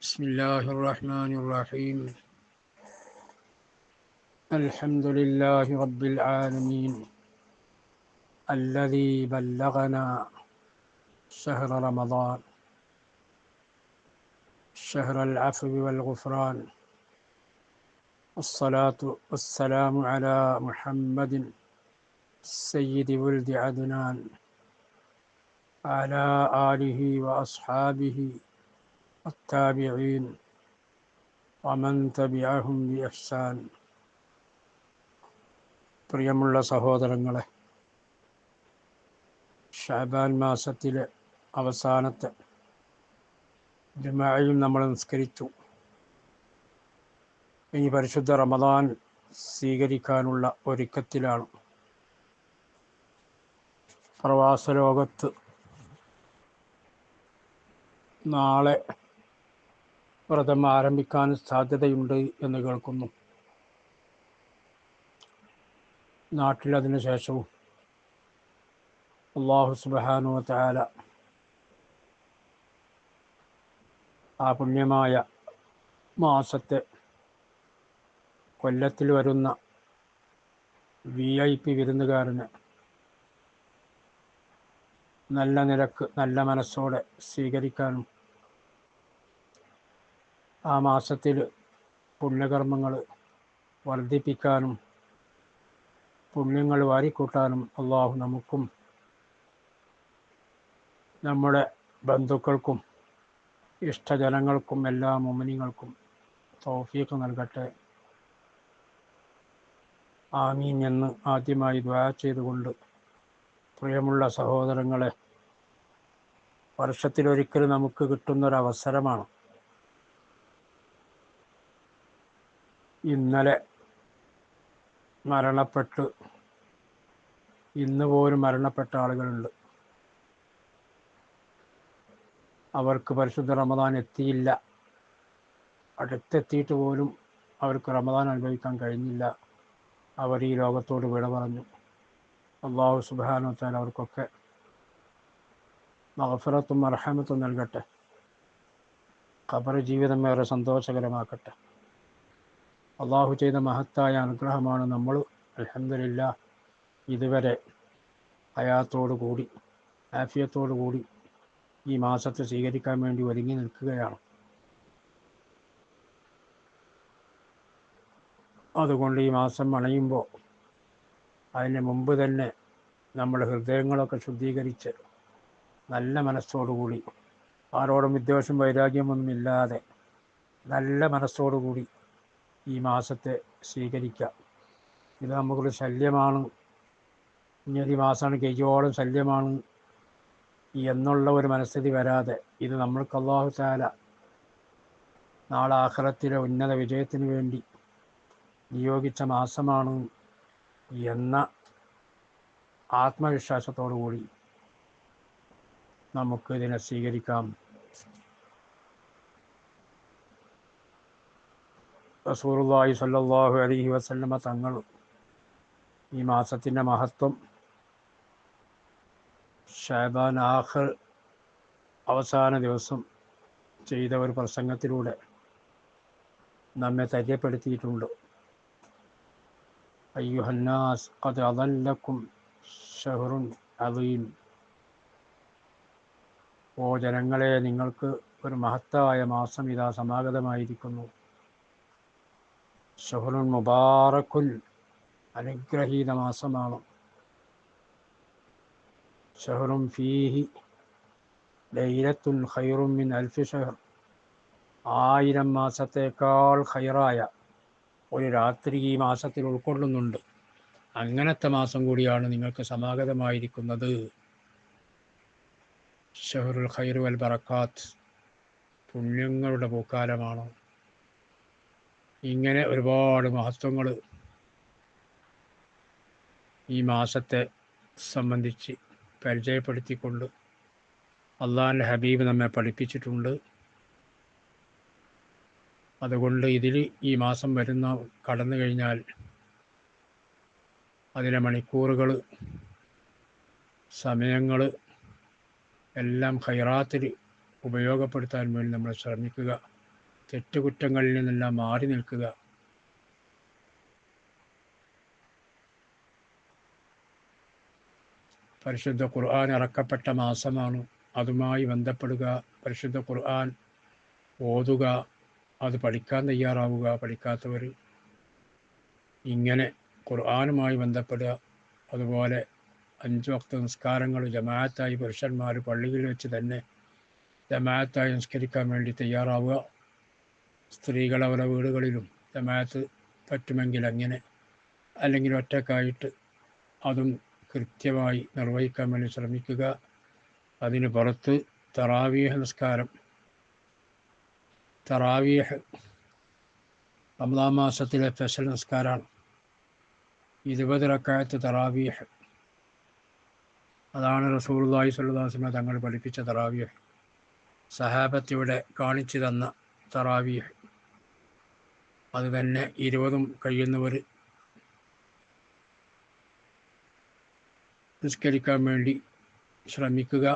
بسم الله الرحمن الرحيم. الحمد لله رب العالمين. الذي بلغنا شهر رمضان. شهر العفو والغفران. الصلاة والسلام على محمد سيد ولد عدنان. على آله وأصحابه التابعين ومن تبعهم بإحسان പ്രിയമുള്ള സഹോദരങ്ങളെ ഷാബാൻ മാസത്തിലെ അവസാനത്തെ ജുമായും നമ്മൾ നിസ്കരിച്ചു ഇനി പരിശുദ്ധ റമദാൻ സ്വീകരിക്കാനുള്ള ഒരുക്കത്തിലാണ് പ്രവാസ ലോകത്ത് നാളെ വ്രതം ആരംഭിക്കാൻ സാധ്യതയുണ്ട് എന്ന് കേൾക്കുന്നു. നാട്ടിൽ അതിനു ശേഷവും അള്ളാഹു സുബാനു താല ആ പുണ്യമായ മാസത്തെ കൊല്ലത്തിൽ വരുന്ന വി ഐ പി വിരുന്നുകാരന് നല്ല നിരക്ക് നല്ല മനസ്സോടെ സ്വീകരിക്കാനും ആ മാസത്തിൽ പുണ്യകർമ്മങ്ങൾ വർദ്ധിപ്പിക്കാനും പുണ്യങ്ങൾ വാരിക്കൂട്ടാനും അള്ളാഹു നമുക്കും നമ്മുടെ ബന്ധുക്കൾക്കും ഇഷ്ടജനങ്ങൾക്കും എല്ലാ മുമനിങ്ങൾക്കും തൗഫീഖ് നൽകട്ടെ. ആമീൻ എന്ന് ആദ്യമായി ദ്വാ ചെയ്തുകൊണ്ട് പ്രിയമുള്ള സഹോദരങ്ങളെ വർഷത്തിലൊരിക്കൽ നമുക്ക് കിട്ടുന്നൊരവസരമാണ് ഇന്നലെ മരണപ്പെട്ടു. ഇന്ന് പോലും മരണപ്പെട്ട ആളുകളുണ്ട്. അവർക്ക് പരിശുദ്ധ റമദാൻ എത്തിയില്ല. അടുത്തെത്തിയിട്ട് പോലും അവർക്ക് റമദാൻ അനുഭവിക്കാൻ കഴിഞ്ഞില്ല. അവർ ഈ ലോകത്തോട് വിട പറഞ്ഞു. അള്ളാഹു സുബാനോത്താൽ അവർക്കൊക്കെ മഹഫറത്തും അർഹമത്തും നൽകട്ടെ. ഖബർ ജീവിതം ഏറെ സന്തോഷകരമാക്കട്ടെ. അള്ളാഹു ചെയ്ത മഹത്തായ അനുഗ്രഹമാണ് നമ്മൾ അലഹമില്ല ഇതുവരെ ഹയാത്തോടു കൂടി ആഫിയത്തോടു കൂടി ഈ മാസത്തെ സ്വീകരിക്കാൻ വേണ്ടി ഒരുങ്ങി നിൽക്കുകയാണ്. അതുകൊണ്ട് ഈ മാസം അണയുമ്പോൾ അതിന് മുമ്പ് തന്നെ നമ്മൾ ഹൃദയങ്ങളൊക്കെ ശുദ്ധീകരിച്ച് നല്ല മനസ്സോടുകൂടി ആരോടും വിദ്വേഷം വൈരാഗ്യമൊന്നുമില്ലാതെ നല്ല മനസ്സോടുകൂടി ഈ മാസത്തെ സ്വീകരിക്കുക. ഇത് നമുക്കൊരു ശല്യമാണ്. ഇനി മാസമാണ് കെയ്യോളം ശല്യമാണ്. എന്നുള്ള ഒരു മനസ്ഥിതി വരാതെ ഇത് നമ്മൾക്ക് അള്ളാഹു താല നാളെ ആഹ്റത്തിലെ ഉന്നത വിജയത്തിന് വേണ്ടി നിയോഗിച്ച മാസമാണ് എന്ന ആത്മവിശ്വാസത്തോടു കൂടി നമുക്ക് ഇതിനെ സ്വീകരിക്കാം. റസൂറുല്ലാഹി സല്ലാഹു അലഹി വസല്ലമ തങ്ങൾ ഈ മാസത്തിന്റെ മഹത്വം ഷാബാൻ ആഹ് അവസാന ദിവസം ചെയ്ത ഒരു പ്രസംഗത്തിലൂടെ നമ്മെ തര്യപ്പെടുത്തിയിട്ടുണ്ട്. അയ്യുഹന്നാസ് അത് അതല്ലക്കും ഷഹറുൻ അതീം ഓ ജനങ്ങളെ നിങ്ങൾക്ക് ഒരു മഹത്തായ മാസം ഇതാ സമാഗതമായിരിക്കുന്നു. ഷഹറുൻ മുബാറക്കുൽ അനുഗ്രഹീത മാസമാണ് ഷഹറും ഫീഹി ലൈലത്തുൽ ഖൈറും മിൻ അൽഫി ഷഹർ ആയിരം മാസത്തേക്കാൾ ഖൈറായ ഒരു രാത്രി ഈ മാസത്തിൽ ഉൾക്കൊള്ളുന്നുണ്ട്. അങ്ങനത്തെ മാസം കൂടിയാണ് നിങ്ങൾക്ക് സമാഗതമായിരിക്കുന്നത്. ഷഹറുൽ ഖൈറു അൽ ബറക്കാത്ത്. പുണ്യങ്ങളുടെ പൂക്കാലമാണ്? ഇങ്ങനെ ഒരുപാട് മഹത്വങ്ങൾ ഈ മാസത്തെ സംബന്ധിച്ച് പരിചയപ്പെടുത്തിക്കൊണ്ട് അള്ളാഹിന്റെ ഹബീബ് നമ്മെ പഠിപ്പിച്ചിട്ടുണ്ട്. അതുകൊണ്ട് ഇതിൽ ഈ മാസം വരുന്ന കടന്നു കഴിഞ്ഞാൽ അതിലെ മണിക്കൂറുകൾ സമയങ്ങൾ എല്ലാം ഹൈറാത്തിൽ ഉപയോഗപ്പെടുത്താൻ വേണ്ടി നമ്മൾ ശ്രമിക്കുക. തെറ്റുകുറ്റങ്ങളിൽ നിന്നെല്ലാം മാറി നിൽക്കുക. പരിശുദ്ധ ഖുർആൻ ഇറക്കപ്പെട്ട മാസമാണ്. അതുമായി ബന്ധപ്പെടുക പരിശുദ്ധ ഖുർആൻ ഓതുക അത് പഠിക്കാൻ തയ്യാറാവുക പഠിക്കാത്തവർ ഇങ്ങനെ ഖുർആനുമായി ബന്ധപ്പെടുക. അതുപോലെ അഞ്ച് വക്ത നിസ്കാരങ്ങൾ ജമാഅത്തായി പുരുഷന്മാർ പള്ളിയിൽ വെച്ച് തന്നെ ജമാഅത്തായി നിസ്കരിക്കാൻ വേണ്ടി തയ്യാറാവുക. സ്ത്രീകൾ അവരുടെ വീടുകളിലും ജമാഅത്ത് പറ്റുമെങ്കിൽ അങ്ങനെ അല്ലെങ്കിൽ ഒറ്റക്കായിട്ട് അതും കൃത്യമായി നിർവഹിക്കാൻ വേണ്ടി ശ്രമിക്കുക. അതിന് പുറത്ത് തറാവീഹ് നിസ്കാരം. തറാവീഹ് റമദാൻ മാസത്തിലെ സ്പെഷ്യൽ നിസ്കാരമാണ്. ഇരുപത് റക്കായത്ത് തറാവീഹ്. അതാണ് റസൂർലായി സുല്ലാസിമ തങ്ങൾ പഠിപ്പിച്ച തറാവീഹ്. സഹാബത്തിവിടെ കാണിച്ചു തന്ന തറാവീഹ്. അത് തന്നെ ഇരുപതും കഴിയുന്നവർ നിസ്കരിക്കാൻ വേണ്ടി ശ്രമിക്കുക.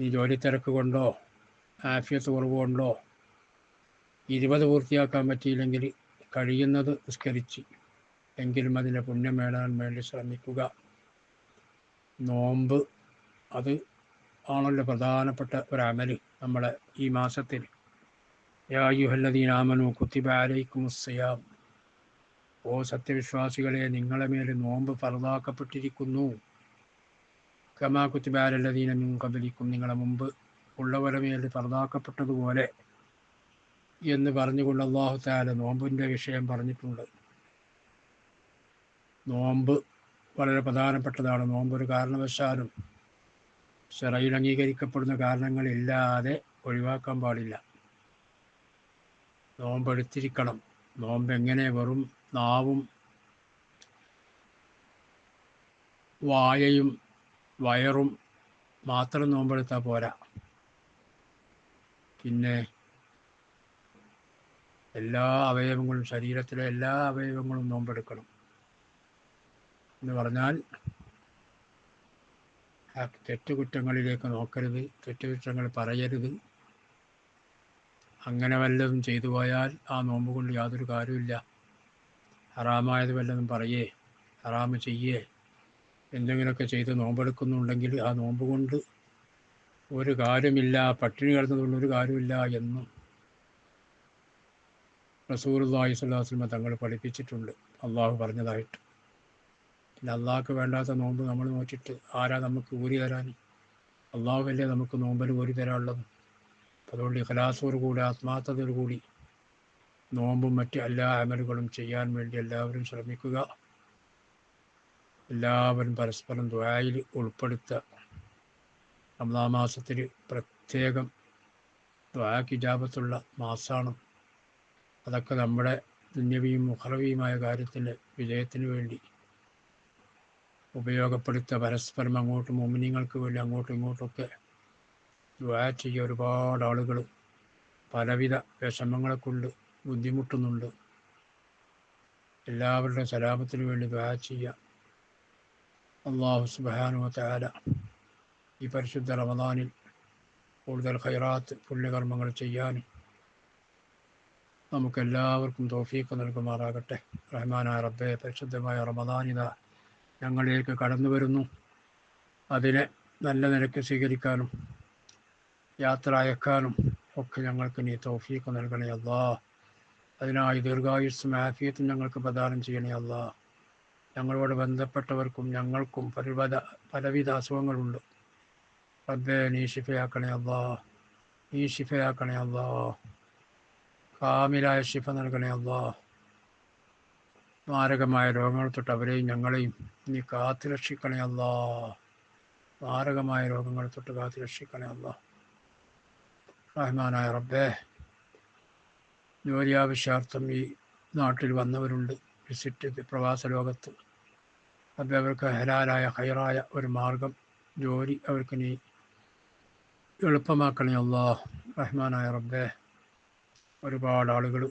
ഈ ജോലി തിരക്ക് കൊണ്ടോ ആഫിയത്ത് കുറവ് കൊണ്ടോ ഇരുപത് പൂർത്തിയാക്കാൻ പറ്റിയില്ലെങ്കിൽ കഴിയുന്നത് നിസ്കരിച്ച് എങ്കിലും അതിന്റെ പുണ്യം നേടാൻ വേണ്ടി ശ്രമിക്കുക. നോമ്പ് അത് ആണല്ലോ പ്രധാനപ്പെട്ട ഒരു അമൽ നമ്മളെ ഈ മാസത്തിൽ. യായുഹല്ലദീനാമനു കുത്തിബ അലൈക്കും സിയാം ഓ സത്യവിശ്വാസികളെ നിങ്ങളെ മേൽ നോമ്പ് ഫറദാക്കപ്പെട്ടിരിക്കുന്നു കമാ കുത്തിബാലല്ലദീന മിൻ കബലിക്കും നിങ്ങളെ മുമ്പ് ഉള്ളവരെ മേൽ ഫറദാക്കപ്പെട്ടതുപോലെ എന്ന് പറഞ്ഞുകൊണ്ട് അള്ളാഹു താല നോമ്പിന്റെ വിഷയം പറഞ്ഞിട്ടുണ്ട്. നോമ്പ് വളരെ പ്രധാനപ്പെട്ടതാണ്. നോമ്പ് ഒരു കാരണവശാലും ശറയിൽ അംഗീകരിക്കപ്പെടുന്ന കാരണങ്ങളില്ലാതെ ഒഴിവാക്കാൻ പാടില്ല. നോമ്പെടുത്തിരിക്കണം. നോമ്പ് എങ്ങനെ വെറും നാവും വായയും വയറും മാത്രം നോമ്പെടുത്താൽ പോരാ. പിന്നെ എല്ലാ അവയവങ്ങളും ശരീരത്തിലെ എല്ലാ അവയവങ്ങളും നോമ്പെടുക്കണം. എന്ന് പറഞ്ഞാൽ തെറ്റുകുറ്റങ്ങളിലേക്ക് നോക്കരുത് തെറ്റുകുറ്റങ്ങൾ പറയരുത്. അങ്ങനെ വല്ലതും ചെയ്തു പോയാൽ ആ നോമ്പ് കൊണ്ട് യാതൊരു കാര്യമില്ല ഹറാമായത് വല്ലതും പറയേ ഹറാമ് ചെയ്യേ. എന്തെങ്കിലുമൊക്കെ ചെയ്ത് നോമ്പെടുക്കുന്നുണ്ടെങ്കിൽ ആ നോമ്പ് കൊണ്ട് ഒരു കാര്യമില്ല പട്ടിണി കിടന്നതുകൊണ്ട് ഒരു കാര്യമില്ല എന്നും റസൂർല്ലാഹി സ്വല്ലാസ്ലമ തങ്ങൾ പഠിപ്പിച്ചിട്ടുണ്ട്. അള്ളാഹു പറഞ്ഞതായിട്ട്. പിന്നെ അള്ളാഹ്ക്ക് വേണ്ടാത്ത നോമ്പ് നമ്മൾ നോക്കിയിട്ട് ആരാ നമുക്ക് ഊരി തരാൻ അള്ളാഹുവല്ലേ നമുക്ക് നോമ്പിന് ഊരി തരാനുള്ളത് അതുകൊണ്ട് ഇഖലാസോട് കൂടി ആത്മാർത്ഥതയോട് കൂടി. നോമ്പും മറ്റ് എല്ലാ അമലുകളും ചെയ്യാൻ വേണ്ടി എല്ലാവരും ശ്രമിക്കുക. എല്ലാവരും പരസ്പരം ദ്വായിൽ ഉൾപ്പെടുത്തുക. റമദാ മാസത്തിൽ പ്രത്യേകം ദ്വാക്ക് ഇജാബത്തുള്ള മാസമാണ് അതൊക്കെ നമ്മുടെ ദുന്യവിയും മുഹറവിയുമായ കാര്യത്തിന്റെ വിജയത്തിന് വേണ്ടി ഉപയോഗപ്പെടുത്തുക. പരസ്പരം അങ്ങോട്ടും മോമിനിങ്ങൾക്ക് വേണ്ടി അങ്ങോട്ടും ഇങ്ങോട്ടൊക്കെ ദ്വാ ചെയ്യുക ഒരുപാട് ആളുകൾ പലവിധ വിഷമങ്ങളെ കൊണ്ട് ബുദ്ധിമുട്ടുന്നുണ്ട്. എല്ലാവരുടെ സലാമത്തിന് വേണ്ടി ദ്വാ ചെയ്യുക അള്ളാഹു സുബാനു താല ഈ പരിശുദ്ധ റമദാനിൽ കൂടുതൽ ഖൈറാത്ത് പുണ്യകർമ്മങ്ങൾ ചെയ്യാനും നമുക്കെല്ലാവർക്കും തോഫീക്ക് നൽകുമാറാകട്ടെ. റഹ്മാനായ റബ്ബെ പരിശുദ്ധമായ റമദാനിത ഞങ്ങളിലേക്ക് കടന്നു വരുന്നു അതിനെ നല്ല നിരക്ക് സ്വീകരിക്കാനും യാത്ര അയക്കാനും ഒക്കെ ഞങ്ങൾക്ക് നീ തോഫീക്ക് നൽകണേ അല്ലാ. അതിനായി ദീർഘായുസ്സും ആഫിയത്തും ഞങ്ങൾക്ക് പ്രദാനം ചെയ്യണേ അല്ലാ. ഞങ്ങളോട് ബന്ധപ്പെട്ടവർക്കും ഞങ്ങൾക്കും പലവിധ പലവിധ അസുഖങ്ങളുണ്ട്. റബ്ബേ നീ ഷിഫയാക്കണേ അല്ലാ. നീ ഷിഫയാക്കണേ അല്ലാ. കാമിലായ ഷിഫ നൽകണേ അല്ലാ. മാരകമായ രോഗങ്ങൾ തൊട്ട് അവരെയും ഞങ്ങളെയും നീ കാത്തു രക്ഷിക്കണേ അല്ലാ. മാരകമായ രോഗങ്ങൾ തൊട്ട് കാത്തു രക്ഷിക്കണേ അല്ലാ. റഹ്മാനായ റബ്ബേ ജോലി ആവശ്യാർത്ഥം ഈ നാട്ടിൽ വന്നവരുണ്ട്. വിസിറ്റ് പ്രവാസ ലോകത്ത്. അപ്പം അവർക്ക് ഹലാലായ ഹൈറായ ഒരു മാർഗം. ജോലി അവർക്ക് നീ എളുപ്പമാക്കണേ അല്ലാ റഹ്മാനായ റബ്ബെ ഒരുപാട് ആളുകൾ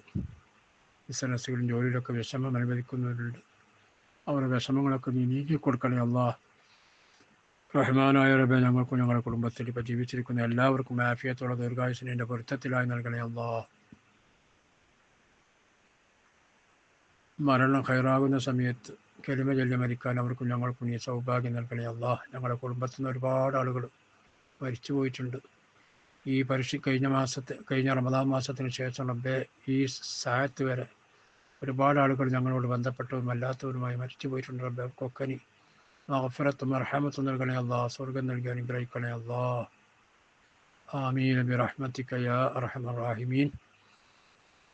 ബിസിനസ്സുകളും ജോലിയിലൊക്കെ വിഷമം അനുവദിക്കുന്നവരുണ്ട് അവരുടെ വിഷമങ്ങളൊക്കെ നീ നീക്കി കൊടുക്കണേ അല്ലാ റഹ്മാനായ റബ്ബെ ഞങ്ങൾക്കും ഞങ്ങളുടെ കുടുംബത്തിൽ ഇപ്പോൾ ജീവിച്ചിരിക്കുന്ന എല്ലാവർക്കും ആഫിയത്തോടെ ദീർഘായുസിനെ പൊരുത്തത്തിലായി നൽകണേ അള്ളാ മരണം ഹൈറാകുന്ന സമയത്ത് കെളിമ ചൊല്ലി മരിക്കാൻ അവർക്കും ഞങ്ങൾക്കും ഈ സൗഭാഗ്യം നൽകണേ അള്ളാ ഞങ്ങളുടെ കുടുംബത്തിൽ നിന്ന് ഒരുപാട് ആളുകൾ മരിച്ചു പോയിട്ടുണ്ട്. ഈ പരിശി കഴിഞ്ഞ മാസത്തെ കഴിഞ്ഞ റമദാൻ മാസത്തിന് ശേഷം റബ്ബെ ഈ സായത്ത് വരെ ഒരുപാട് ആളുകൾ ഞങ്ങളോട് ബന്ധപ്പെട്ടവരും അല്ലാത്തവരുമായി മരിച്ചു പോയിട്ടുണ്ട് റബ്ബെ. കൊക്കനി മഹഫറത്തും അർഹമത്തും നൽകണേ അല്ലാ സ്വർഗം നൽകി അനുഗ്രഹിക്കണേ അല്ലാ آمين برحمتك يا أرحم الراحمين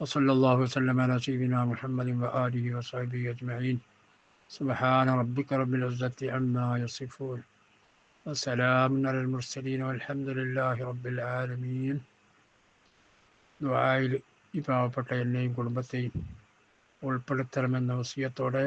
وصلى الله وسلم على سيدنا محمد وآله وصحبه أجمعين سبحان ربك رب العزة عما يصفون وسلام على المرسلين والحمد لله رب العالمين ദുആയിൽ ഈ പാവപ്പെട്ട എന്നെയും കുടുംബത്തെയും ഉൾപ്പെടുത്തണമെന്ന വസിയത്തോടെ